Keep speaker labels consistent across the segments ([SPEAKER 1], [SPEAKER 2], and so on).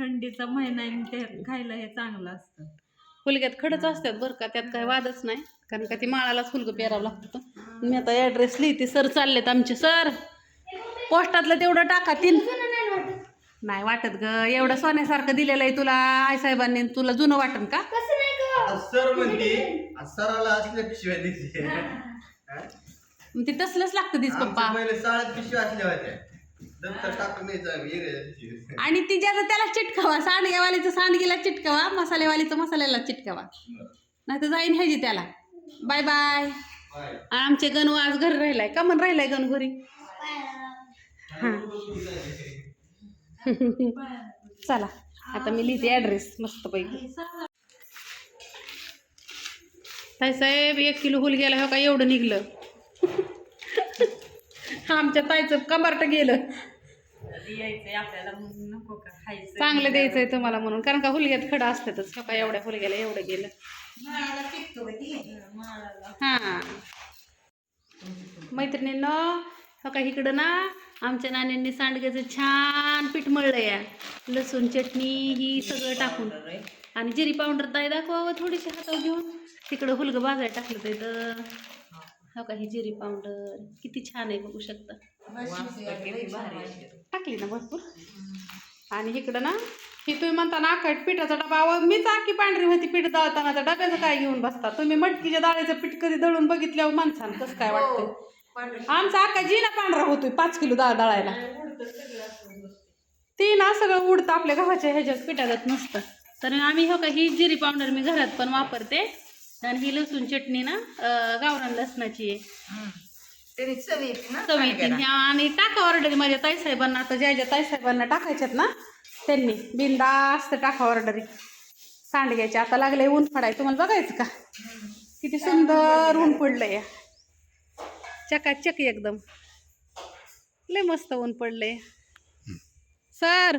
[SPEAKER 1] थंडीचा महिना आहे आणि ते खायला हे चांगलं असतं.
[SPEAKER 2] हुलग्यात खडच असतात बरं का त्यात काही वादच नाही. कारण का ती माळालाच हुलगं पेरावं लागतं. मी आता ॲड्रेस लिहिते सर चाललेत आमचे. सर पोस्टातलं तेवढं टाका तीन. नाही वाटत ग एवढं सोन्यासारखं दिलेलं आहे तुला आई साहेबांनी तुला जुनं वाटन का?
[SPEAKER 3] सर म्हणते सराला असल्या पिशव्या दिसते
[SPEAKER 2] मग ते तसलंच लागतं दिस पप्पा.
[SPEAKER 3] पहिले पिशव्या असल्या होत्या. टाकून द्यायचं.
[SPEAKER 2] आणि ती ज्याचं त्याला चिटकावा सांडगेवालीचं सांडगेला चिटकावा मसालेवालीचं मसाल्याला चिटकावा. नाही तर जाईन ह्याची त्याला. Bye bye. आमचे गणू आज घरी राहिलाय. का म्हण राहिलाय गणू घरी? चला आता मी लिहिते ॲड्रेस मस्तपैकी. ताई साहेब एक किलो हुल गेला हो का? एवढं निघलं. आमच्या ताईचं कमार्ट गेलं.
[SPEAKER 1] यायचंय आपल्याला मग नको का खायचं?
[SPEAKER 2] चांगलं द्यायचंय तुम्हाला म्हणून. कारण का हुलग्यात खडं असतातच. हो का एवढ्या हुलग्याला एवढं गेलं?
[SPEAKER 1] माळाला
[SPEAKER 2] हां. मैत्रिणींनो हो का इकडं ना आमच्या नाण्यांनी सांडग्याचं छान पीठ मळलं या लसूण चटणी ही सगळं टाकून. आणि जिरी पावडर ताई दाखवावं थोडीशी हातावर घेऊन. तिकडं हुलगं भाजायला टाकलं तर. हो का ही जिरी पावडर. किती छान आहे बघू शकता. टाकली ना भरपूर. आणि इकडं ना ही तुम्ही म्हणता ना आखट पिठाचा डबा मीच आखी पांढरी होती पीठ दळताना तर डब्याचं काय घेऊन बसता? तुम्ही मटकीच्या डाळीचं पीठ कधी दळून बघितल्यावर माणसानं कसं काय वाटतं आमचा आका जी ना पांढरा होतोय पाच किलो डाळ दळायला. ती ना सगळं उडतं आपल्या गव्हाच्या ह्याच्यात पिठागत नसतं. तर आम्ही हो का ही जिरी पावडर मी घरात पण वापरते. आणि ही लसूण चटणी ना गावरान लसणाची आहे.
[SPEAKER 4] त्याने
[SPEAKER 2] आणि टाका ऑर्डरी माझ्या ताईसाहेबांना आता ज्या ज्या ताईसाहेबांना टाकायच्यात ना त्यांनी बिंदास्त टाका ऑर्डरी सांडग्याची आता लागले ऊन पडाय तुम्हाला बघायचं का? किती सुंदर ऊन पडलंय. या चकाचक एकदम. लय मस्त ऊन पडलंय. सर.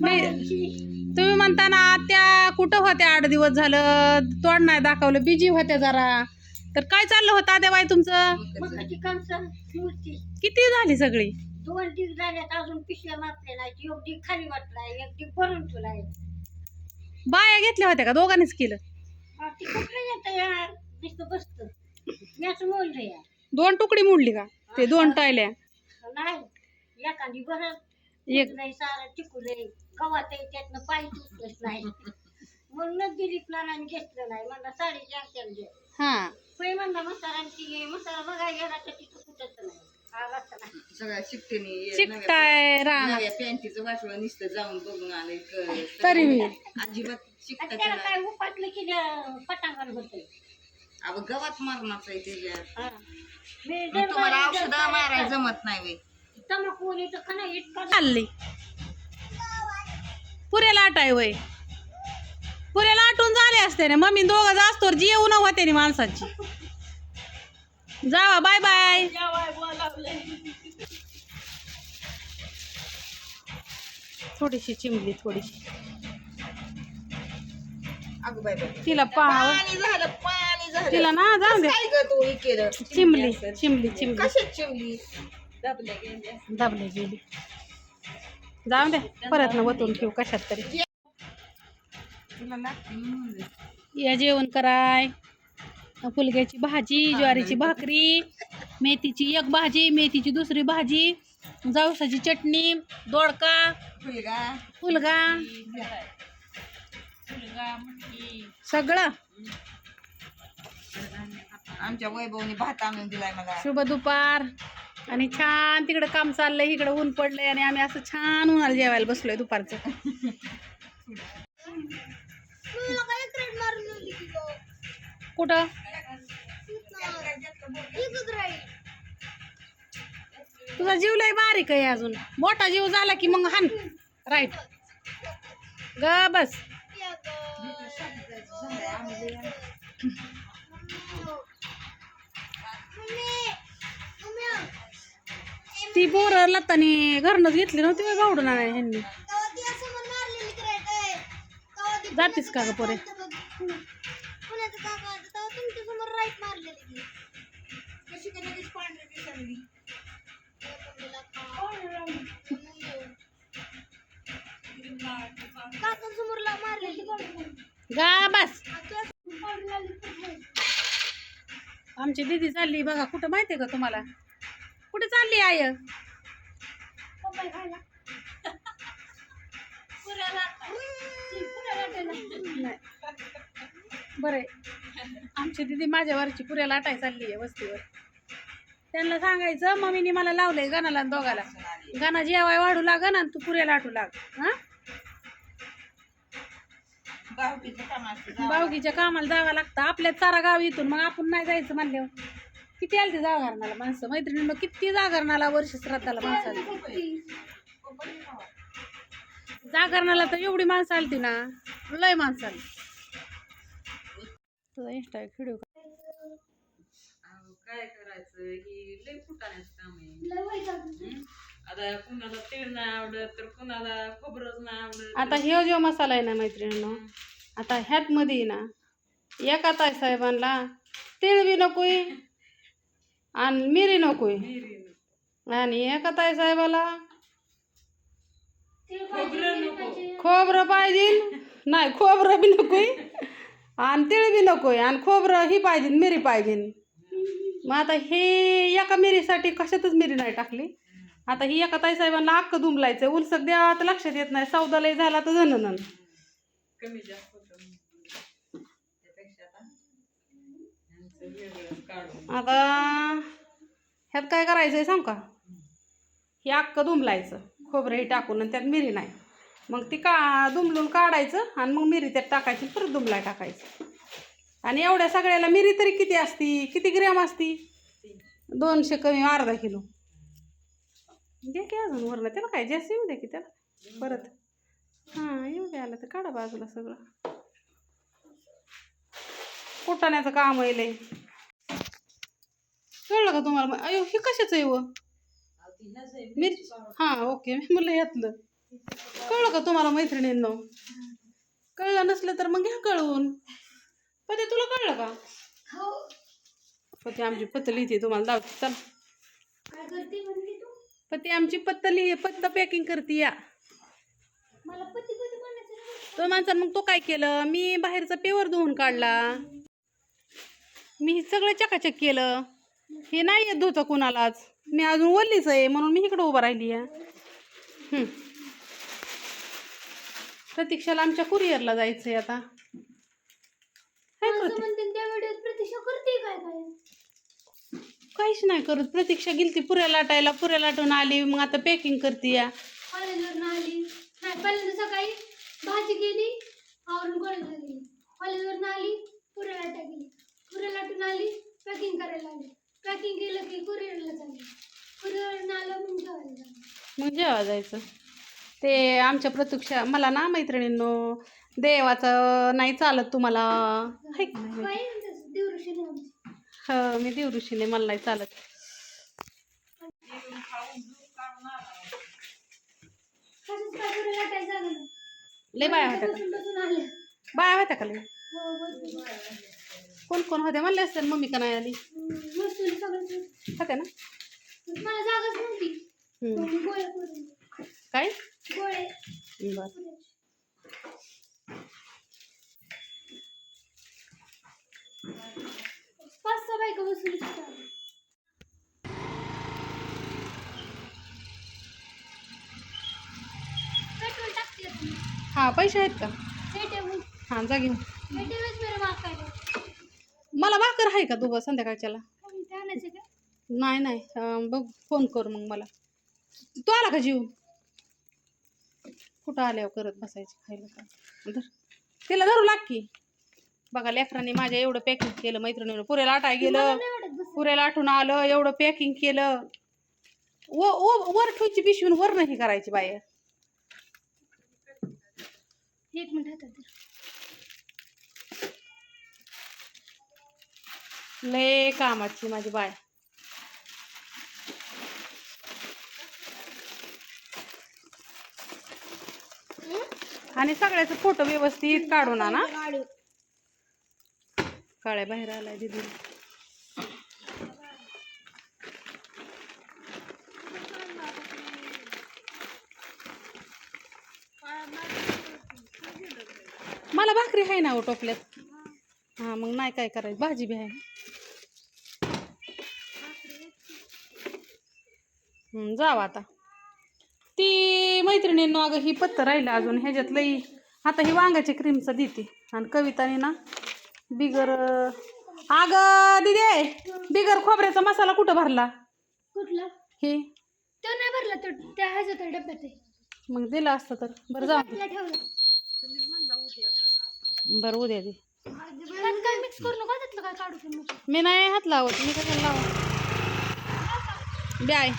[SPEAKER 2] नाही तुम्ही म्हणता ना त्या कुठं होत्या? आठ दिवस झालं तोंड नाही दाखवलं बिजी होत्या जरा. तर काय चाललं होतं आद्या बाई तुमचं
[SPEAKER 4] कणसं मूर्ती
[SPEAKER 2] किती झाली सगळी?
[SPEAKER 4] दोन डिग झाल्यात अजून पिशव्या एक डिग खाली वाटलाय एक डिग भरून तुला
[SPEAKER 2] बाया घेतल्या होत्या का? दोघांनीच केलं?
[SPEAKER 4] ती कुठलं येतं यार? नुसतं बसतं. मी असं बोललं यार.
[SPEAKER 2] दोन तुकडी मोडली का? ते दोन टायल्या.
[SPEAKER 4] नाही एखादी बरं
[SPEAKER 2] एक
[SPEAKER 4] नाही सारं टिकूलंय गव्हात त्यातनं पाय तुटलंच नाही. म्हणूनच दिली आणि घेतलं नाही. म्हणलं साडीची अंगठ्याला घे
[SPEAKER 2] हा.
[SPEAKER 4] होय म्हणला मसारांची मसाला बघायला गेला तर तिथं कुठंच नाही. आलाच नाही.
[SPEAKER 5] सगळ्या शिकतेनी
[SPEAKER 2] शिकताय राहणार
[SPEAKER 5] नव्या पॅन्टीचं वाटलं नुसतं जाऊन बघून आलंय क-
[SPEAKER 2] तरी मी
[SPEAKER 5] अजिबात
[SPEAKER 4] आणि
[SPEAKER 5] शिकता
[SPEAKER 4] त्याला काय उपाटलं की त्या पटांगण होतंय.
[SPEAKER 5] अगं गवत मारणाचं आहे त्याच्यात.
[SPEAKER 4] हा. मी
[SPEAKER 5] मग तुम्हाला औषध मारायला जमत नाही वे
[SPEAKER 4] तर का नाही
[SPEAKER 2] चालली. पुरेला आटाय वय पुरेला आटून झाले असते ना मम्मी दोघं जास्त जेवू न होते ना माणसाची. जावा बाय बाय थोडीशी चिमली थोडीशी.
[SPEAKER 5] अगं बाय बाय
[SPEAKER 2] तिला पाहावं.
[SPEAKER 5] पाणी झालं पाणी झालं.
[SPEAKER 2] तिला ना जाऊ दे.
[SPEAKER 5] काय ग तू हे केलं
[SPEAKER 2] चिमली चिमली चिमली.
[SPEAKER 5] कशात चिमली?
[SPEAKER 1] दबले गेले.
[SPEAKER 2] जाऊ दे परत ना वतून ठेवू कशात तरी. या जेवण कराय. फुलग्याची भाजी ज्वारीची भाकरी मेथीची एक भाजी मेथीची दुसरी भाजी जावसाची चटणी दोडका फुलगा. सगळं.
[SPEAKER 5] आमच्या वैभवने भात आणून दिलाय मला.
[SPEAKER 2] शुभ दुपार. आणि छान तिकडं काम चाललंय इकडं ऊन पडलंय आणि आम्ही असं छान उन्हाला जेवायला बसलोय दुपारचं. कुठं? तुझा जीव लय बारीक आहे अजून. मोठा जीव झाला की मग हान. राईट. ग बस. ती पोरं लतानी घरनच घेतली नव्हती का गावडून आणाय ह्यांनी. जातीस का ग पोरे? गा बस. आमची दीदी चालली बघा. कुठं माहितीये का तुम्हाला? कुठे चालली आय बरं. आमची दिदी माझ्या वरची पुऱ्या लाटाय चालली आहे वस्तीवर. त्यांना सांगायचं मम्मीने मला लावलंय गाणाला दोघाला. गाणा जेवाय वाढू लाग आणि तू पुऱ्या लाटू लाग. हा? बावगीच्या कामाला जावं लागतं. आपल्यात सारा गाव इथून मग आपण नाही जायचं म्हणल्यावर. किती आली ते जागरणाला माणसं? मैत्रिणीनं किती जागरणाला वर्ष श्राद्धाला माणसं आली जागरणाला तर एवढी माणसं आलती ना लय माणसं आली तुझा इंस्टा व्हिडिओ
[SPEAKER 1] काय करायचं? ही लय फुटाण्याचं काम आहे. हं? आता कुणाला तीळ नाही आवडत तर कुणाला खोबरंच नाही आवडत.
[SPEAKER 2] आता ह्यो जो मसाला आहे ना मैत्रिणीनं आता ह्यात मध्ये ना एका ताई साहेबांना तीळ बी नकोय आणि मिरी नकोय
[SPEAKER 1] नको.
[SPEAKER 2] आणि एका ताई साहेबाला
[SPEAKER 1] खोबरं नको.
[SPEAKER 2] खोबरं पाहिजे. नाही खोबरं बी नकोय आणि तीळ बी नकोय आणि खोबरं ही पाहिजे मिरी पाहिजे. मग आता हे एका मिरीसाठी कशातच मिरी नाही टाकली. आता ही एका ताई साहेबांना अक्क दुमलायचं उलसक द्यावा तर लक्षात येत नाही. सौदा लय झाला तर जणन
[SPEAKER 1] कमी जास्त होतं त्यापेक्षा आता यांचं वेगळंच काढून
[SPEAKER 2] आता ह्यात काय करायचं आहे सांग का? हे अक्क दुमलायचं खोबरंही टाकून आणि त्यात मिरी नाही. मग ती का दुमलून काढायचं आणि मग मिरी त्यात टाकायची परत दुमलाय टाकायचं. आणि एवढ्या सगळ्याला मिरी तरी किती असती? किती ग्रॅम असती? दोनशे कमी अर्धा किलो. घे की अजून वरनं त्याला काय जास्त येऊ द्या की त्याला? परत. हां येऊ द्या आलं तर काढा बाजूला सगळं. कुटाण्याचं काम आहे कळलं का तुम्हाला? मग? अयो हे कशाचं आहे व? मिरची हां ओके मी म्हणलं यातलं कळलं का तुम्हाला मैत्रिणींनो? कळलं नसलं तर मग घ्या कळवून. पते ते तुला कळलं का? पती आमची पतली ती तुम्हाला दावते चल.
[SPEAKER 4] काय आमची म्हणते तू
[SPEAKER 2] पती आमची पत्तली पत्त पॅकिंग करते या.
[SPEAKER 4] मला
[SPEAKER 2] तो माणसानं मग तो काय केलं? मी बाहेरचा पेवर धुवून काढला. मी हे सगळं चकाचक केलं. हे नाही येत धुतं कुणालाच. मी अजून ओलीच आहे म्हणून मी इकडं उभं राहिली आहे. प्रतीक्षाला आमच्या कुरिअरला आता. करते
[SPEAKER 6] काय काय?
[SPEAKER 2] काहीच नाही करत. प्रतीक्षा गेली ती पुऱ्या लाटायला पुऱ्या लाटून आली मग आता पॅकिंग करते या.
[SPEAKER 6] कॉलेजवरून आली. नाही पहिल्यांदा सकाळी भाजी केली आवरून कॉलेजला गेली. कॉलेजवरून आली पुऱ्या लाटा गेली. पुऱ्या लाटून आली पॅकिंग करायला लागली पॅकिंग केलं की कुरिअरला चालली कुरिअरवरून आलं मग जेवायला
[SPEAKER 2] मग जेव्हा जायचं. ते आमच्या प्रतीक्षा मला ना मैत्रिणींनो देवाचं नाही चालत तुम्हाला. हाय का नाही?
[SPEAKER 6] काय म्हणतात देवऋषीने आमची.
[SPEAKER 2] हो मी देवऋषीने मला नाही चालत.
[SPEAKER 6] तसंच काय पुऱ्या लाटायला जागा नाही.
[SPEAKER 2] लय बाया होत्या का
[SPEAKER 6] बसून बसून आले
[SPEAKER 2] बाया होत्या का लय?
[SPEAKER 6] हो बसून.
[SPEAKER 2] कोण कोण होते म्हणले असते मम्मी का नाही आली होत्या ना
[SPEAKER 6] मला जागाच नव्हती
[SPEAKER 2] हम्म.
[SPEAKER 6] मग मी गोळे करून
[SPEAKER 2] काय
[SPEAKER 6] गोळे
[SPEAKER 2] बर
[SPEAKER 6] पाच सहा बायका बसून होत्या. पेट्रोल टाकते आता मी.
[SPEAKER 2] हा पैसे आहेत का
[SPEAKER 6] पेट्रोल
[SPEAKER 2] हां जा घेऊन
[SPEAKER 6] पेट्रोलच
[SPEAKER 2] मला भाकर आहे का तू बा संध्याकाळच्याला नाही नाही. अं, बघ फोन कर मग मला. तू आला का जीव कुठं आल्यावर करत बसायची खायला का धर. तिला धरू लाग की. बघा लेकरांनी माझ्या एवढं पॅकिंग केलं मैत्रिणीनं. पुऱ्याला आटाय गेलं पुऱ्याला आठवून आलं एवढं पॅकिंग केलं. व व- वर ठेवायची पिशवीन वर नाही करायची बाय.
[SPEAKER 6] एक मिनिट हातात धर.
[SPEAKER 2] लय कामाची माझी बाय. आणि सगळ्याचं फोटो व्यवस्थित काढून आणा. काळ्या बाहेर आलाय दिदी. मला भाकरी आहे ना ओ टोपल्यात? हा मग नाही काय करायचं? भाजी बी आहे. जाव आता. ती मैत्रिणींनो अगं ही पत्तर राहिलं अजून ह्याच्यात लई. आता ही वांग्याच्या क्रीमचं देते. आणि कविताने ना बिगर अगं दिदे बिगर खोबऱ्याचा मसाला कुठं भरला?
[SPEAKER 6] कुठला?
[SPEAKER 2] हे?
[SPEAKER 6] तो नाही भरला तो त्या ह्याच्या तर डब्यात आहे.
[SPEAKER 2] मग दिलं असतं तर. बरं जाऊ
[SPEAKER 6] तिला ठेवलं?
[SPEAKER 2] बरं उद्या दे.
[SPEAKER 6] त्यात काय मिक्स करू नका त्यातलं काय काढू पण नको.
[SPEAKER 2] मी नाही हात लावत मी कशाला लावा ब्याय